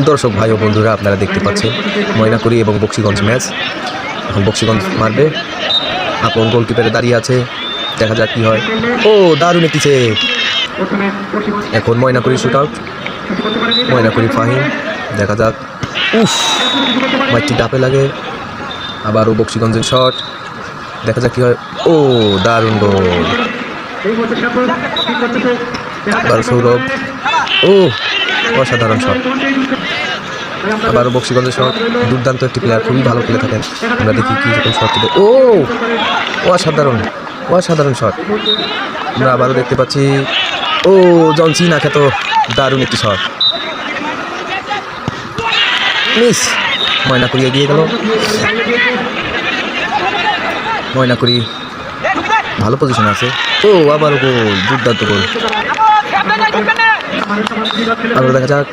দর্শক ভাই ও বন্ধুরা, আপনারা দেখতে পাচ্ছেন ময়নাকুড়ি এবং বক্সিগঞ্জ ম্যাচ। এখন বক্সিগঞ্জ মারবে। আপন গোলকিপারে দাঁড়িয়ে আছে। দেখা যাক কি হয়। ও, দারুণ একটি। এখন ময়নাকুড়ি শুট আউট ময়নাকুড়ি ফাহিম। দেখা যাক। উফ মাইকটি ডাপে লাগে। আবারও বক্সিগঞ্জের শট দেখা যাক কি হয়। ও, দারুণ গোল সৌরভ। ও অসাধারণ শট। আবারও বক্সিগঞ্জের শট। দুর্দান্ত একটি প্লেয়ার খুবই ভালো খেলে থাকেন। আমরা দেখি কি রকম শট দিলে ও! অসাধারণ অসাধারণ শট আমরা আবারও দেখতে পাচ্ছি। ও, জন সিনা খ্যাত দারুণ একটি শট মিস! ময়নাকুড়ি এগিয়ে গেল। ময়নাকুড়ি ভালো পজিশন আছে। ও আবার গোল দুর্দান্ত গোল আবার দেখা যাক।